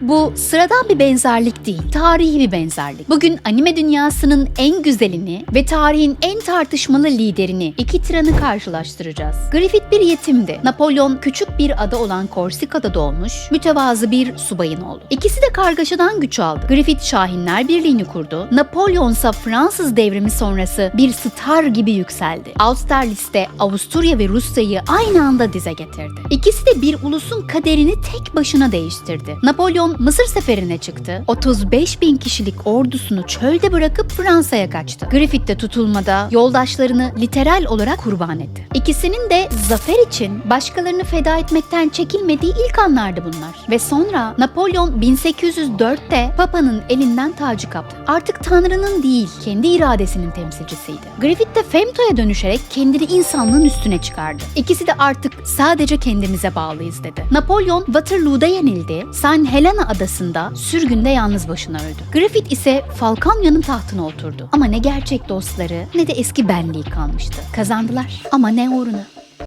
Bu sıradan bir benzerlik değil, tarihi bir benzerlik. Bugün anime dünyasının en güzelini ve tarihin en tartışmalı liderini, iki tiranı karşılaştıracağız. Griffith bir yetimdi. Napolyon küçük bir ada olan Korsika'da doğmuş, mütevazı bir subayın oğlu. İkisi de kargaşadan güç aldı. Griffith Şahinler Birliği'ni kurdu. Napolyon ise Fransız devrimi sonrası bir star gibi yükseldi. Austerlitz'te Avusturya ve Rusya'yı aynı anda dize getirdi. İkisi de bir ulusun kaderini tek başına değiştirdi. Napolyon Mısır seferine çıktı. 35 bin kişilik ordusunu çölde bırakıp Fransa'ya kaçtı. Griffith de tutulmada yoldaşlarını literal olarak kurban etti. İkisinin de zafer için başkalarını feda etmekten çekinmediği ilk anlardı bunlar. Ve sonra Napolyon 1804'te Papa'nın elinden tacı kaptı. Artık Tanrı'nın değil, kendi iradesinin temsilcisiydi. Griffith de Femto'ya dönüşerek kendini insanlığın üstüne çıkardı. İkisi de artık sadece kendimize bağlıyız dedi. Napolyon Waterloo'da yenildi. San Helena adasında sürgünde yalnız başına öldü. Griffith ise Falconia'nın tahtına oturdu. Ama ne gerçek dostları ne de eski benliği kalmıştı. Kazandılar ama ne uğruna?